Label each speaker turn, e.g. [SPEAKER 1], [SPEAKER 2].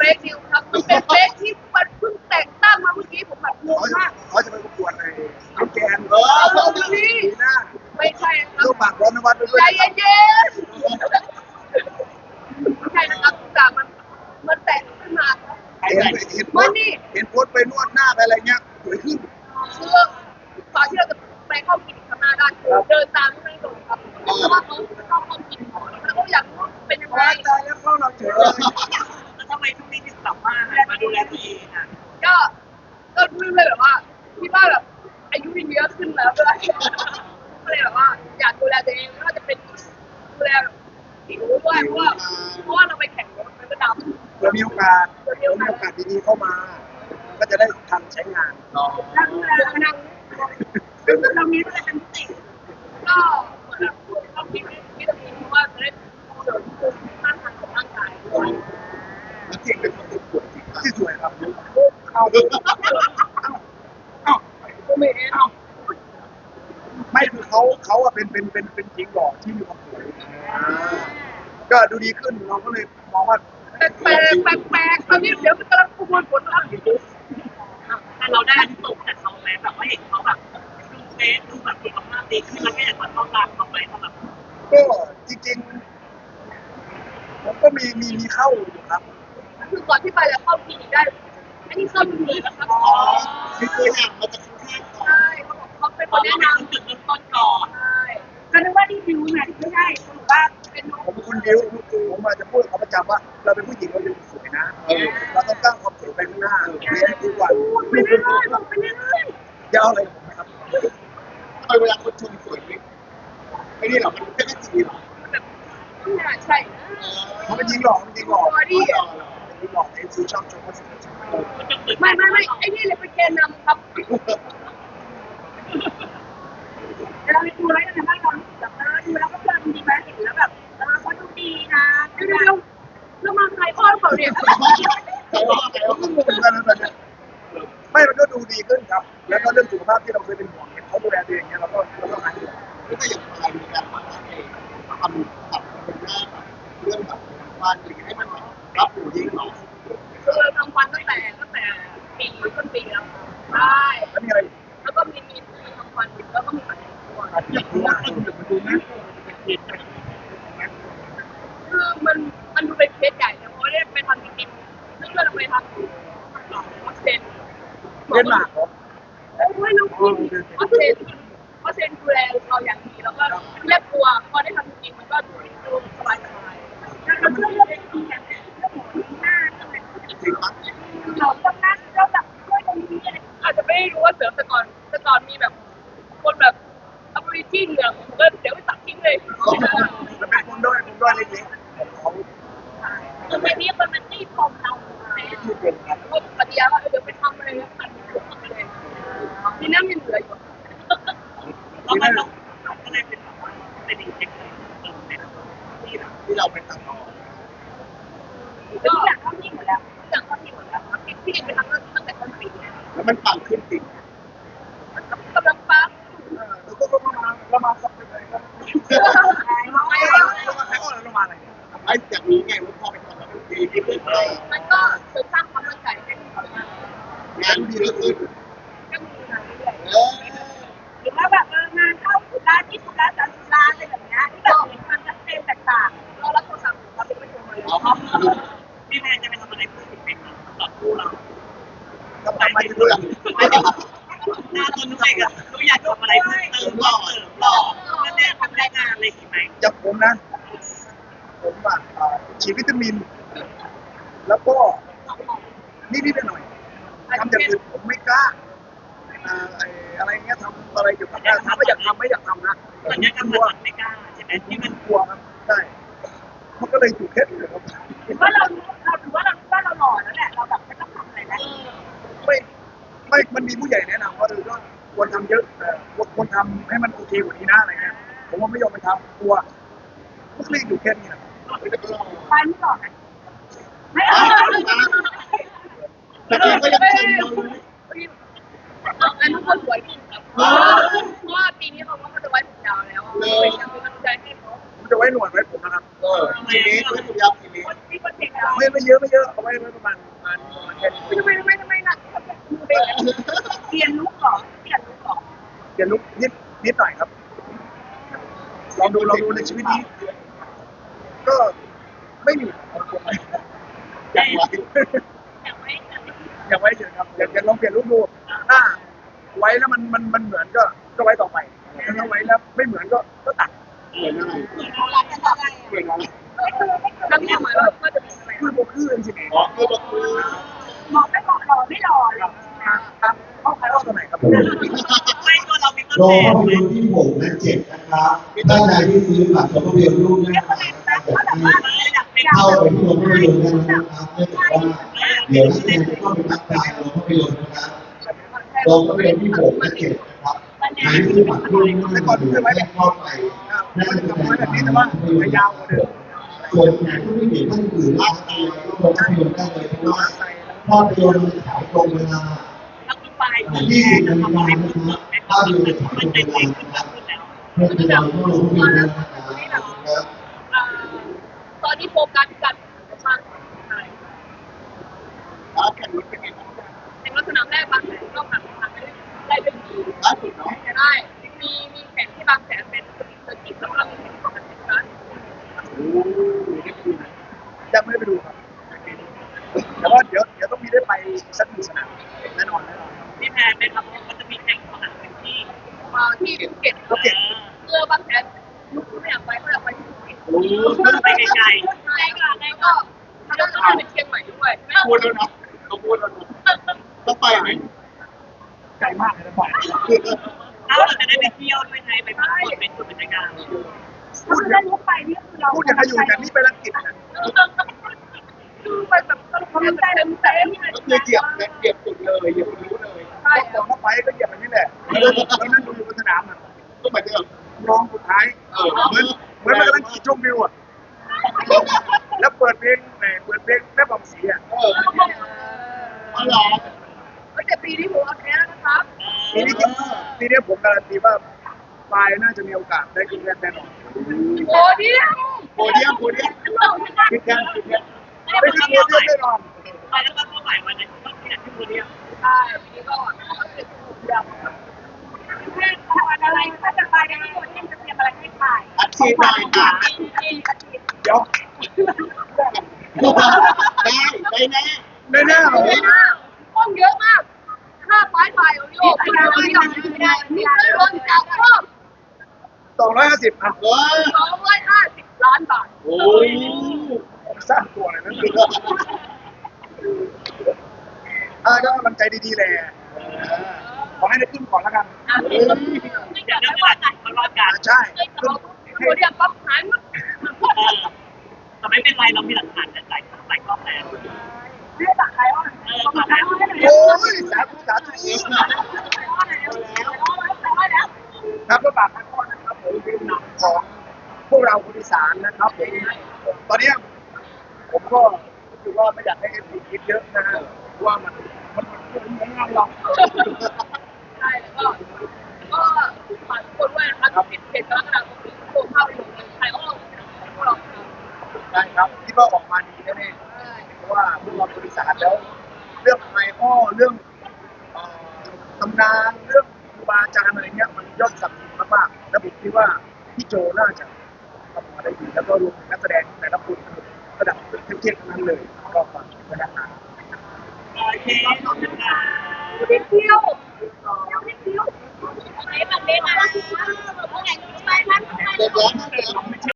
[SPEAKER 1] เฟกนิวครับมันเป็นเฟกที่มันเพิ่งแต่งตั้งมาเมื่อกี้ผมแบบงง
[SPEAKER 2] เขาจะ
[SPEAKER 1] มาก
[SPEAKER 2] เขาจะไปประกวดในน้ำแกน
[SPEAKER 3] เออ
[SPEAKER 1] เอาดูนี่
[SPEAKER 2] ปีหน้า
[SPEAKER 1] ไม่ใช่ครั
[SPEAKER 2] ลู
[SPEAKER 1] บ
[SPEAKER 2] กหมากร้อนนวัดไปด้วย
[SPEAKER 1] ใจ
[SPEAKER 2] นะครับ
[SPEAKER 1] เย็นๆไม่ใช่นะครับแต่มันมันแต่งขึ้นมาครับ
[SPEAKER 2] เห็นเห็นโพ
[SPEAKER 1] มั
[SPEAKER 2] ส
[SPEAKER 1] น
[SPEAKER 2] ต์
[SPEAKER 1] นี่
[SPEAKER 2] เห็นโพสต์ไปนวดหน้าไปอะไรเงี้ย
[SPEAKER 1] อมี
[SPEAKER 2] โอกาสเผื่อมีโอกาสดีๆเข้ามา ก็จะได้ทันใช้งาน
[SPEAKER 3] น้อง
[SPEAKER 1] นั่งดูแลนั่งเรามีอะไรเป็นพิเศษก็เหมือนแบบต้องกินวิตามินเพราะว่าจะได้เสริมภูมิต้านทานของร่างกายด้วย
[SPEAKER 3] แล้วเก่งเป็นคนที่ปวดจริง
[SPEAKER 2] ที่สวยครับ
[SPEAKER 3] เอา
[SPEAKER 1] ก็ไม่ได้เอา
[SPEAKER 2] ไม่คือเขาเขาอะเป็นเป็นเป็นเป็นหญิงหล่อที่มีความสวยก็ดูดีขึ้นเราก็เลยมองว่า
[SPEAKER 1] แปลกแปลกแปลกตอนนี้เดี๋ยวมันกำลังประมวลผลครับ
[SPEAKER 4] แต่เราได้อันตกจากเขาไหมแบบว่าเห็นเขาแบบดูเฟซดูแบบสุขภาพดีขึ้นแล้วก็อยากมาต้อนรับเขาไปสำหรับ
[SPEAKER 2] ก็จริงๆผมก็มีมีมีเข้าอยู่ครับ
[SPEAKER 1] คือก่อนที่ไปจะเข้าคลินิกได้ อันนี้เข้าดูเลยนะครับ
[SPEAKER 3] ที่เคยห่างมาจากข้างๆก่อน
[SPEAKER 1] ใช่เขาบอกเขาเป็นค
[SPEAKER 4] น
[SPEAKER 1] แนะ
[SPEAKER 4] น
[SPEAKER 1] น
[SPEAKER 4] จุดเริ่มต้นก่อน
[SPEAKER 1] ใช่ก็นึกว่านี่ดิวนะไม่ใช่สรุปว่าเป็น
[SPEAKER 2] ผมเป็นคนดิ้วผมอาจจะพูด ประจำว่าเราเป็นผู้หญิงเราเป็นสวยนะเราต้องตั้งความสวยไปข้างหน้าเรียนทุกวัน
[SPEAKER 1] ไปเรื่อยๆลงไปเรื่อย
[SPEAKER 2] อย่าเอาอะไรกับผมนะครับ
[SPEAKER 3] ทำไมเวลาคนชมสวยไม่ไม่นี่หรอมันเป็นแค่สีหรอ
[SPEAKER 1] ๆแบบไม่น่าใช่นะ
[SPEAKER 2] เขาเป็นหญิงหล่อเป็นหญิงหล่อบ
[SPEAKER 1] อดี้
[SPEAKER 3] หล่อ
[SPEAKER 2] เป็นหญิงหล่อเอ็นซีชอบชมว่าสวย
[SPEAKER 4] มันจะเกิด
[SPEAKER 1] ไม่ไม่ไม่ไอ้นี่เลยเป็นแกนนำครับเราไปดูอะไรกันบ้างเราแบบเออดูแล้วก็เพลินดีไหมเห็นแล้วแบบเออเขาดูดีนะดูแล้วแล้วมาใครพ่อหรือเปล่าเนี่ย
[SPEAKER 2] กไม่มันก็ดูดีขึ้นครับ แล้วก็เรื่องสุขภาพที่เราเคยเป็นห่วงเนี่ยเขาดูแลตัวเองเนี่ยเราก็เราก็หายห่วง
[SPEAKER 3] ไม่ได้อย่างไรมีการมาเองทำแบบเป็นหน้าแบบเรื่องแบบฟันหรือให้มันรับหูยิ่งหรอ
[SPEAKER 1] คือเราทำฟันตั้งแต่ตั้งแต่ปีต้นปีแล้วใช่
[SPEAKER 2] แล้วมีอะไรอีก
[SPEAKER 1] แล้วก็มีมีมีทำฟันแล้วก็มีฟันตัว
[SPEAKER 2] อะอยากรู้ว่าคนอื่นมาดูนะ
[SPEAKER 1] คือมันมันดูเป็นเคสใหญ่นะเพราะว่าได้ไปทำจริงๆซึ่งเราไปทำอยู่ออสเซน
[SPEAKER 2] เล่นมากเหรอ
[SPEAKER 1] ไม่รู้จริงออสเซนออสเซนดูแลเราอย่างดีแล้วก็แลกตัวพอได้ทำจริงมันก็ดูดูสบายสบายแล้วก็เรื่องทีอย่างหน้า
[SPEAKER 3] จริงปะ
[SPEAKER 1] เราต้องนั่งเราแบบช่วยตรงนี้อะไรอาจจะไม่รู้ว่าเสือแต่ก่อนแต่ก่อนมีแบบ คนแบบอัปริจีเหลืองผมก็เดี๋ยวไปตัดทิ้งเลย
[SPEAKER 2] แล้วเป็นคนด้อยคนด้อยเล็กๆของเขา
[SPEAKER 1] คือไม่มีคนมันตีคอมเรา
[SPEAKER 2] ที่เป็นครับ
[SPEAKER 1] ก็ปฏิญาว่าเดี๋ยวไปทำอะไรแล้วกันทุกคนเลยนี่น้ำยังเหลืออยู่
[SPEAKER 4] แล้วมันต้องก็เลยเป็นแบบว่าเป็นอีกเทคนิคเติมในที่
[SPEAKER 3] ที่เราเป็นตัดต่อ
[SPEAKER 1] ก็อยากเข้าที่หมดแล้วอยากเข้าที่หมดแล้วที่ที่ไปทำตั้งแต่ต้นปี
[SPEAKER 3] แล้วมันปังขึ้นจริง
[SPEAKER 1] กำลังปั๊บ
[SPEAKER 2] แล้วก็มาเรามาสับไปเลยครับ
[SPEAKER 1] ไม่
[SPEAKER 2] รามาใช้อ้อนแล้วเรามาอะไร
[SPEAKER 3] ไอ้อยากรู้ไงว่า ดีที่ขึ้น
[SPEAKER 1] มันก็เสริมสร้างความมั่นใจให้เขามาก
[SPEAKER 3] งานดีก็ขึ้น
[SPEAKER 1] ก็มีงานเรื่อย
[SPEAKER 3] เออ
[SPEAKER 1] หรือว่าแบบงานเข้าสุราที่สุราสามสุราอะไรแบบนี้ที่แบบเห็นความชัดเจนแตกต่างเรารับโทรศัพท์เราเป็นประชุมเลย
[SPEAKER 3] เอา
[SPEAKER 4] พี่แพนจะไปทำอะไรเพิ่มอีกไหมคะสำหรับคู่เรา
[SPEAKER 2] ทำไมไม่รู้ล่ะ
[SPEAKER 4] หน้าตัวนุ้ยอะนุ้ยอยากทำอะไรเพิ่มเติมหล่อเสริมหล่อเพื่อเนี่ทำได้งานอะไรอีกไหม
[SPEAKER 2] จากผมนะ ผมอะอ่าฉีดวิตามิน แล้วก็นิดๆหน่อยๆทำอย่างอื่นผมไม่กล้าอ่าไอ้อะไรเงี้ยทำอะไรเกี่ยวกับการทำไม่อยากทำไม่อยากทำนะ
[SPEAKER 4] สัญญากรรม
[SPEAKER 2] กลัว
[SPEAKER 4] มันไม่กล้าใช่ไหมที่มัน
[SPEAKER 2] กลัวครับใช่มันก็เลยอยู่แค่นี้ครับ
[SPEAKER 1] ถือว่าเราเราถือว่าเราว่าเราหล่อแล้วแหละเราแบบไม่ต้องทำอะไรแล้ว
[SPEAKER 2] ไม่ไม่มันมีผู้ใหญ่แนะนำว่าเออก็ควรทำเยอะแต่ควรทำให้มันโอเคกว่านี้นะอะไรเงี้ยผมว่าไม่ยอมไปทำกลัวก็เลยอยู่แค่นี้แหละ
[SPEAKER 1] ไปไม่หล่อนะ ไม่เอ
[SPEAKER 3] แต่ก็ยังชมเรา
[SPEAKER 1] อันนั้นคนสวยจริงครับเพราะว่าปีนี้เขาก็จะไว้ผมยาวแล้วเป็นกำลังใจให้เขา
[SPEAKER 2] ผมจะไว้หนวดไว้ผมนะครับ
[SPEAKER 3] ทีนี้ไม่ถูกยับทีนี้
[SPEAKER 2] ไม่ไม่เยอะไม่เยอะเอาไว้ไว้ประมาณประมาณ
[SPEAKER 1] ทำไมทำไมทำไมล่ะเป
[SPEAKER 4] ลี่ยนลุกหรอเปลี่ยนลุกหรอ
[SPEAKER 2] เดี๋ยวลุกนิดนิดหน่อยครับลองดูลองดูในชีวิตนี้ ก็ไม่มี
[SPEAKER 3] อยากไว้
[SPEAKER 4] อยากไว้อย่าไว้
[SPEAKER 2] เฉยครับอย่าอย่าลองเปลี่ยนรูปดูถ้าไว้แล้วมันมันมันเหมือนก็ก็ไว้ต่อไปถ้าไว้แล้วไม่เหมือนก็ก็ตัด
[SPEAKER 3] เหมือนอะไร
[SPEAKER 4] เหมือนอะไร
[SPEAKER 3] เหมือนอะไร
[SPEAKER 1] แล้วเนี่ยหมายว่าว่าจะเป็นยังไง
[SPEAKER 2] คือโบคือจริงๆ
[SPEAKER 3] อ๋อคือแบบคือ
[SPEAKER 4] มองไม่มองหล่อไม่หล่อหรอก
[SPEAKER 2] ครับเข้าใครเข้าตัวไหนครับ
[SPEAKER 4] ไม่ตัวเรามีต้นแบบ
[SPEAKER 5] ภาพยนตร์ที่หกและเจ็ดนะครับท่านใดที่ซื้อบัตรชมภาพยนร์ร่วมได้นะครับ
[SPEAKER 4] เป็น
[SPEAKER 5] เข้าไปที่โรงภาพยนตร์ได้นะครับเนื่องจากว่าเดี๋ยวนักแสดงจะต้องเป็นนักการโรงภาพยนตร์นะครับโรงภาพยนตร์ที่หกและเจ็ดนะครับใครที่ซื้อบัตรร่วมได้นะครับเข้าไปน่าจะ
[SPEAKER 2] ทำ
[SPEAKER 5] ได้
[SPEAKER 2] ไว้
[SPEAKER 5] บั
[SPEAKER 2] แบบ
[SPEAKER 5] ตร
[SPEAKER 2] นี้
[SPEAKER 5] ใน
[SPEAKER 2] แต่
[SPEAKER 5] ว่า
[SPEAKER 2] ว่าจะยาวกว่าเดิม
[SPEAKER 5] ส่วนใหญ่ผู้ที่มีท่านอื่นรับไปโรงภาพยนตร์ได้เลยเพราะว่าภาพยนตร์ฉายตรงเวลา
[SPEAKER 4] แล้วคุณไป
[SPEAKER 5] ยี่สิบนาฬิกานะครับภาพยนตร์ฉายตรงเวลานะครับเพื่อที่เราต้องลงทุนนะครับ
[SPEAKER 1] เอ่อตอ นนี้โฟกัสกันมากใช่
[SPEAKER 3] แล้วแข่งรถเป็นไงบ้าง
[SPEAKER 1] ในลักษณะแรกบางแสนก็ผ่านทางได้ได้เป็นดี
[SPEAKER 3] ล่าสุดเนาะ
[SPEAKER 1] ได้มีมีแข่งที่บางแสนเป็นเซอร์กิตแล้วก็มีแข่งของกันที่ร้าน
[SPEAKER 3] โอ้ได้คุยนะ
[SPEAKER 2] ยังไม่ได้ไปดูครับแต่ว่าเดี๋ยวเดี๋ยวต้องมีได้ไปสักหนึ่งสนามแน่นอนแน่นอน
[SPEAKER 4] พี่แพนไหมครับมันจะมีแข่งสนามเป็นที่
[SPEAKER 1] มาที่ภูเก็ต
[SPEAKER 2] ภูเก็ต
[SPEAKER 1] เมื่อบางแสนลูกไม่อยากไปก็อยากไป ที่ภูเก็ต
[SPEAKER 3] โอ้
[SPEAKER 4] ไปไกล
[SPEAKER 1] ใช่ค่ะแล้วก็แล้วก็ไปเชียงใหม่ด้วย
[SPEAKER 3] พูดแล้วนะเขาพูดแล้วนะต้องไปไหม
[SPEAKER 2] ไกลมากเลยนะบ่าย
[SPEAKER 4] ๆถ้าเราจะได้ไปเที่ยวด้วยไงไปพักผ่อนเป็นจุดบรรยากาศ
[SPEAKER 2] พูดอย่างไปนี่คือเราพูดอย่างกับอยู่แต่นี่ไปลังกิจนะ
[SPEAKER 1] คือไปแบบต้องทำเต็มเต็ม
[SPEAKER 3] ก็คือเหยียบเลยเหยียบสุดเลยเหยียบรู้เลย
[SPEAKER 1] ใช่
[SPEAKER 2] ก็บอกว่าไปก็เหยียบแบบนี้แหละแล้วนั่งดูอยู่บนสนามอะ
[SPEAKER 3] ก็เหมือนเดิม
[SPEAKER 2] ร้องสุดท้าย
[SPEAKER 3] เออ
[SPEAKER 2] เหมือน เหมือนมันกำลังขี่ชมวิวอะ แล้วเปิดเพลงแหมเปิดเพลงแม่บองสีอะ
[SPEAKER 3] เอออ๋อเหรอ
[SPEAKER 1] แต่ปีนี้ผมโอเคนะครับ
[SPEAKER 2] ปีนี้คิดว่าปีนี้ผมการันตีว่าปลายน่าจะมีโอกาสได้ขึ้นแน่นอน
[SPEAKER 1] โอ้เดียว
[SPEAKER 3] โพเดียมโพเดียม
[SPEAKER 2] คิดแค่คิดแค่ไม่คิดว่าจะแน่นอน
[SPEAKER 4] ไปแล้วก็เท่าไหร่วันนี้ต้องเปลี่ยนที่คนเดียว
[SPEAKER 1] ใช่ปีนี้ก็เป็นเดียว
[SPEAKER 4] แค่ทำอะไรถ้าจะไปในคนที่จะเตรียมอะไรให้ถ่าย
[SPEAKER 3] อัดฉีดหน่อยค่ะ
[SPEAKER 2] เดี๋ยว
[SPEAKER 3] ได้ได้แน่
[SPEAKER 2] แน่ๆเหรอ
[SPEAKER 1] ไม่น่าห้องเยอะมากค่าไฟไฟโอโย่ไม่ได้ไม่ได้ไม่ได้นี่คือรถจากเพิ่ม
[SPEAKER 2] สองร้อยห้าสิบอะ
[SPEAKER 1] สองร้อยห้าสิบล้านบาท
[SPEAKER 3] โอ้ย
[SPEAKER 2] สร้างตัวเลยนะอ่าก็มันใจดีๆแหละ ขอให้ได้ขึ้นก่อนแล้วกัน
[SPEAKER 1] ไม่อยากให้ว่ากัน
[SPEAKER 4] มันรอดกัน
[SPEAKER 2] ใช่
[SPEAKER 1] แต่เราตัวเดียวปั๊บหายหมด
[SPEAKER 4] แต่ไม่เป็นไรเรามีหลักฐานแต่หลายหลายกล้องแล้ว
[SPEAKER 1] ไม่ได้ตักใครว่า
[SPEAKER 4] เออมาแล้ว
[SPEAKER 2] โอ้ยสาธุสาธุครับก็ฝากท่านพ่อนะครับผมเป็นหนังของพวกเราคนอีสานนะครับผมตอนเนี้ยผมก็รู้สึกว่าไม่อยากให้เอ็มพีคิดเยอะนะฮะว่ามันมันมันมันงานเรา
[SPEAKER 1] ใช่แล้วก็ก็ฝากทุกคนด้วยนะครับปิ ดเพจกรกฎาคมนี้รวมภาพยนตร์ไทยก็พวกเรา
[SPEAKER 2] ได้ครับที่ว่าออกมาดีแน่ๆเพราะว่าพวกเราคนอีสานแล้ว เรื่องไมอ้อเรื่องเอ่อตำนานเรื่องครูบาอาจารย์อะไรเงี้ยมันยอดสับสินมากๆแล้วผมคิดว่าพี่โจน่าจะทำมาได้ดีแล้วก็รวมถึงนักแสดงแต่ละคนระดับเทียบๆทั้งนั้นเลยก็ฝากด้วยนะครับ
[SPEAKER 4] โอเคขอบคุณค่ะ
[SPEAKER 1] นิดเดียวนิดเดียวไอ้แบบนี้มาแล้วไปท่านไป
[SPEAKER 3] เด็กแล้ว นะเด็ก